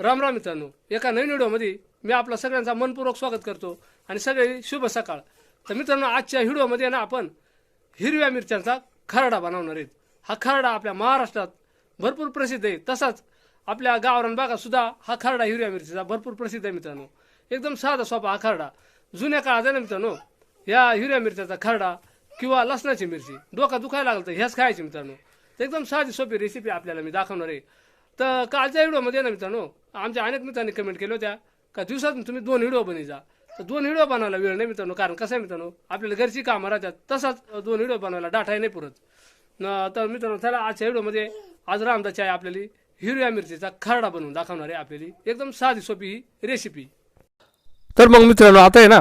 राम राम मित्रांनो एका नवीन व्हिडिओमध्ये मी आपला सगळ्यांचा मनपूर्वक स्वागत करतो आणि सगळे शुभ सकाळ. तर मित्रांनो आजच्या व्हिडिओमध्ये ना आपण हिरव्या मिरच्यांचा खरडा बनवणार आहेत. हा खरडा आपल्या महाराष्ट्रात भरपूर प्रसिद्ध आहे. तसाच आपल्या गावरान बागासुद्धा हा खरडा हिरव्या मिरचीचा भरपूर प्रसिद्ध आहे मित्रांनो. एकदम साधा सोपा हा खरडा. जुन्या काळात आहे ना मित्रांनो या हिरव्या मिरच्याचा खरडा किंवा लसणाची मिरची डोका दुखायला लागलं तर ह्याच खायची मित्रांनो. तर एकदम साधी सोपी रेसिपी आपल्याला मी दाखवणार आहे. तर कालच्या व्हिडिओमध्ये ना मित्रांनो आमच्या अनेक मित्रांनी कमेंट केल्या होत्या. का दिवसातून तुम्ही दोन व्हिडिओ बनी जा. तर दोन व्हिडिओ बनवायला वेळ नाही मित्रांनो. कारण कसं आहे मित्रांनो आपल्याला घरची कामं राहतात. तसाच दोन व्हिडिओ बनवायला डाटाही नाही पुरत. न- तर मित्रांनो चला आजच्या व्हिडिओमध्ये आज रामदाची आहे आपल्याला हिरव्या मिरचीचा खरडा बनवून दाखवणार आहे आपल्याला. एकदम साधी सोपी ही रेसिपी तर मग मित्रांनो आता आहे ना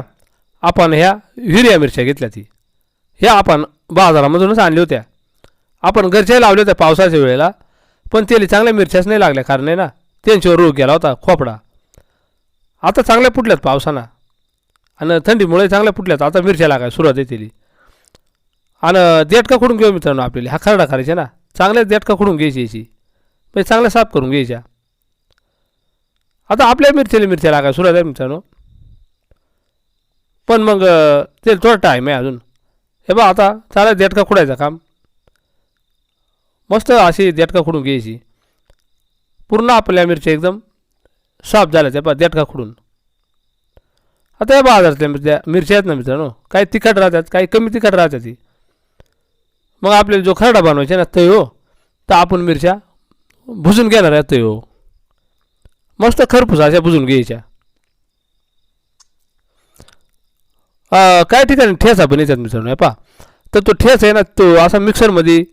आपण ह्या हिरव्या मिरच्या घेतल्या ती. ह्या आपण बाजारामधूनच आणल्या होत्या. आपण घरच्याही लावल्या होत्या पावसाच्या वेळेला पण त्याला चांगल्या मिरच्याच नाही लागल्या कारण आहे ना त्यांच्यावर रोग गेला होता खोपडा. आता चांगल्या फुटल्यात पावसानं. आणि थंडीमुळे चांगल्या फुटल्यात. आता मिरच्या लागाय सुरुवात त्याली आणि देटका खुडून घेऊ मित्रांनो आपल्याला. हा खरडा करायचा ना. चांगल्या देटका खुडून घ्यायची याची. म्हणजे चांगल्या साफ करून घ्यायच्या. आता आपल्या मिरच्याला मिरच्या लागाय सुरुवात आहे मित्रांनो. पण मग ते थोडा टाईम आहे अजून. हे बा आता चांगला देटका खुडायचं काम. मस्त अशी देटका खुडून घ्यायची. पूर्ण आपल्या मिरच्या एकदम साफ झाल्या त्या पा देटका खुडून. आता या बाजारातल्या मिरच्या मिरच्या आहेत ना मित्रांनो काही तिखट राहतात काही कमी तिखट राहतात ती मग आपल्याला जो खरडा बनवायचा ना तय हो. तर आपण मिरच्या भुजून घेणार आहे तय हो. मस्त खरपूस अशा भुजून घ्यायच्या. काही ठिकाणी ठेचा पण येतात मित्रांनो हे पा तर तो ठेस आहे ना तो असा मिक्सरमध्ये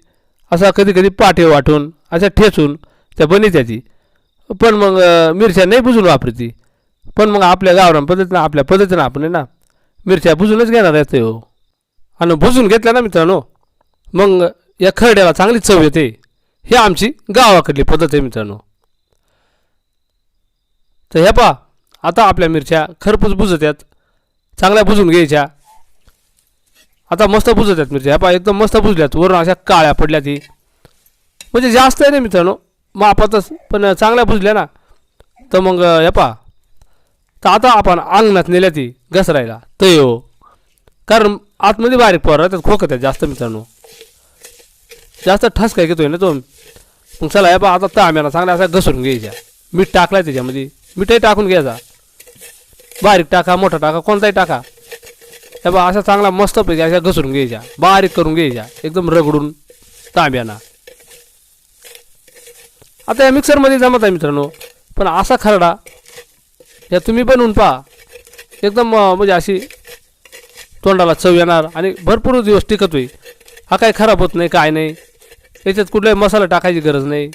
असा कधी कधी पाठे वाटून अशा ठेचून त्या बनित्या ती पण मग मिरच्या नाही बुजून वापरती. पण मग आपल्या गावरान पद्धतीनं आपल्या पद्धतीनं आपण आहे ना मिरच्या बुजूनच घेणार येते हो. आणि भुजून घेतल्या ना मित्रांनो मग या खरड्याला चांगली चव येते. ही आमची गावाकडली पद्धत आहे मित्रांनो. तर ह्या पा आता आपल्या मिरच्या खरपूस बुजत आहेत चांगल्या बुजून घ्यायच्या. आता मस्त बुजत आहेत मिरच्या. ह्या पा एकदम मस्त बुजल्यात. वरून अशा काळ्या पडल्या ती म्हणजे जास्त आहे ना मित्रांनो मापातच पण चांगल्या पुजल्या ना. तर मग ह्या पा तर आता आपण अंगणात नेल्या ती घसरायला. तर हो कारण आतमध्ये बारीक पोर राहतात खोकत आहे जास्त मित्रांनो. जास्त ठस काय घेतोय ना तो. मग चला या पा आता तांब्याला चांगल्या असा घसरून घ्यायच्या. मीठ टाकलाय त्याच्यामध्ये. मीठही टाकून घ्यायचा. बारीक टाका मोठा टाका कोणताही टाका. हे बा असा चांगला मस्तपैकी अशा घसरून घ्यायच्या. बारीक करून घ्यायच्या. एकदम रगडून तांब्याना आता या मिक्सरमध्ये जमत आहे मित्रांनो. पण असा खरडा या तुम्ही बनवून पहा. एकदम म्हणजे अशी तोंडाला चव येणार आणि भरपूर दिवस टिकत होईल. हा काही खराब होत नाही काय नाही. याच्यात कुठलाही मसाला टाकायची गरज नाही.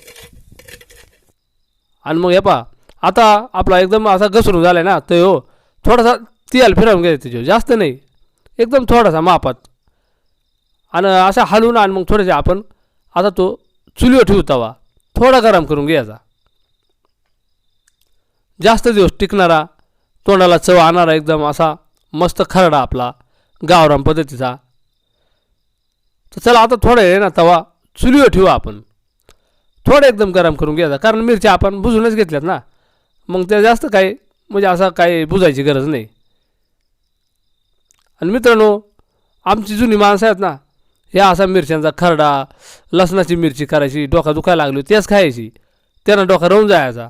आणि मग हे पहा आता आपला एकदम असा घसरून झाला ना तर हो थोडासा तियाल फिरवून घ्यायचं त्याच्यावर. जास्त नाही. एकदम थोडासा मापात. आणि असा हलवून आणि मग थोडेसे आपण आता तो चुलीवर ठेवू तवा. थोडा गरम करून घ्यायचा. जास्त दिवस टिकणारा तोंडाला चव आणणारा एकदम असा मस्त खरडा आपला गावराम पद्धतीचा. तर चला आता थोडं आहे ना तवा चुलीवर ठेवू आपण. थोडं एकदम गरम करून घ्यायचा कारण मिरच्या आपण बुजूनच घेतल्यात ना. मग त्या जास्त काही म्हणजे असा काही बुजायची गरज नाही. आणि मित्रांनो आमची जुनी माणसं आहेत ना या असा मिरच्यांचा खरडा लसणाची मिरची करायची डोका दुखायला लागली तेच खायची. त्यानं डोका राहून जायचा.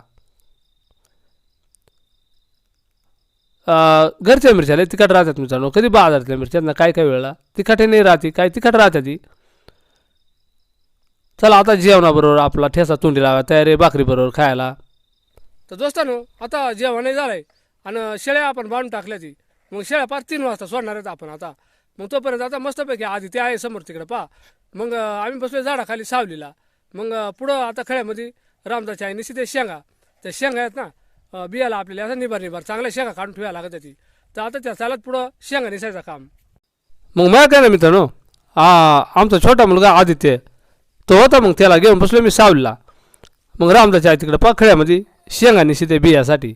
घरच्या मिरच्या लय तिखट राहतात मित्रांनो. कधी बाजारातल्या मिरच्यांना काय काय वेळा तिखटही नाही राहते काय तिखट राहते ती. चला आता जेवणाबरोबर आपला ठेसा तोंडी लावा तयारी भाकरीबरोबर खायला. तर दोस्तानो आता जेवणही झालंय. आणि शेळ्या आपण बांधून टाकल्या ती. मग शेळ्या पाच तीन वाजता सोडणार आहेत आपण आता. मग तोपर्यंत आता मस्तपैकी आधी ते आहे समोर तिकडे पा मग आम्ही बसलो झाडाखाली सावलीला. मग पुढं आता खळ्यामध्ये रामदाच्या आहे निश्चित शेंगा. त्या शेंगा आहेत ना बियाला आपल्याला असं निभार निभार चांगल्या शेंगा काढून ठेवायला लागत ती तर आता त्या चालत पुढं शेंगा निसायचं काम. मग मला काय ना मित्रांनो हा आमचा छोटा मुलगा आदित्य तो होता मग त्याला घेऊन बसलो मी सावलीला. मग रामदाच्या आहे तिकडे पाखड्यामध्ये शेंगा निशी ते बियासाठी.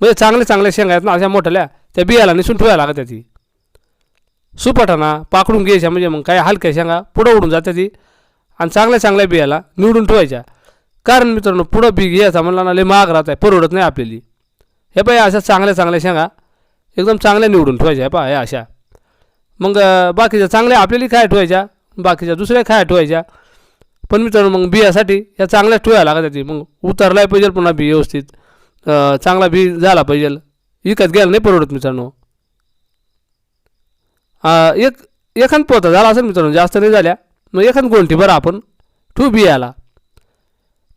म्हणजे चांगले चांगले शेंगा आहेत ना अशा मोठ्याल्या त्या बियाला निसून ठेवायला लागत ती सुपाटाना पाकडून घ्यायच्या म्हणजे मग काय हलक्या शेंगा पुढं उडून जाते ती. आणि चांगल्या चांगल्या बियाला निवडून ठेवायच्या. कारण मित्रांनो पुढं बी घ्यायचा म्हणला ना लय महाग राहत आहे परवडत नाही आपल्याली. हे पाय अशा चांगल्या चांगल्या शेंगा एकदम चांगल्या निवडून ठेवायच्या हे पहा या अशा. मग बाकीच्या चांगल्या आपल्याला काय ठेवायच्या बाकीच्या दुसऱ्या काय ठेवायच्या. पण मित्रांनो मग बियासाठी या चांगल्या ठेवायला लागत ती मग उतरलाय पाहिजे पुन्हा बी व्यवस्थित. चांगला बी झाला पाहिजे. विकत घ्यायला नाही परवडत मित्रांनो. एक एखाद पोता झाला असेल मित्रांनो जास्त नाही झाल्या. मग एखाद गोंठी बरं आपण ठेवू बियाला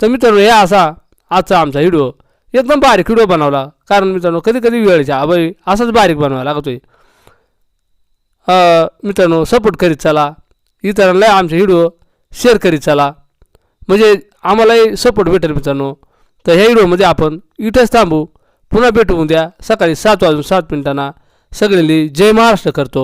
तर मित्रांनो हे असा आजचा आमचा व्हिडिओ. एकदम बारीक व्हिडिओ बनवला. कारण मित्रांनो कधी कधी वेळच्या अभय असाच बारीक बनवायला लागतोय. आहे मित्रांनो सपोर्ट करीत चला. इतरांना आमचे व्हिडिओ शेअर करीत चला. म्हणजे आम्हालाही सपोर्ट भेटेल मित्रांनो. तर ह्या व्हिडिओमध्ये आपण इथेच थांबू. पुन्हा भेटू उद्या सकाळी सात वाजून सात मिनिटांना. सगळ्यांनी जय महाराष्ट्र करतो.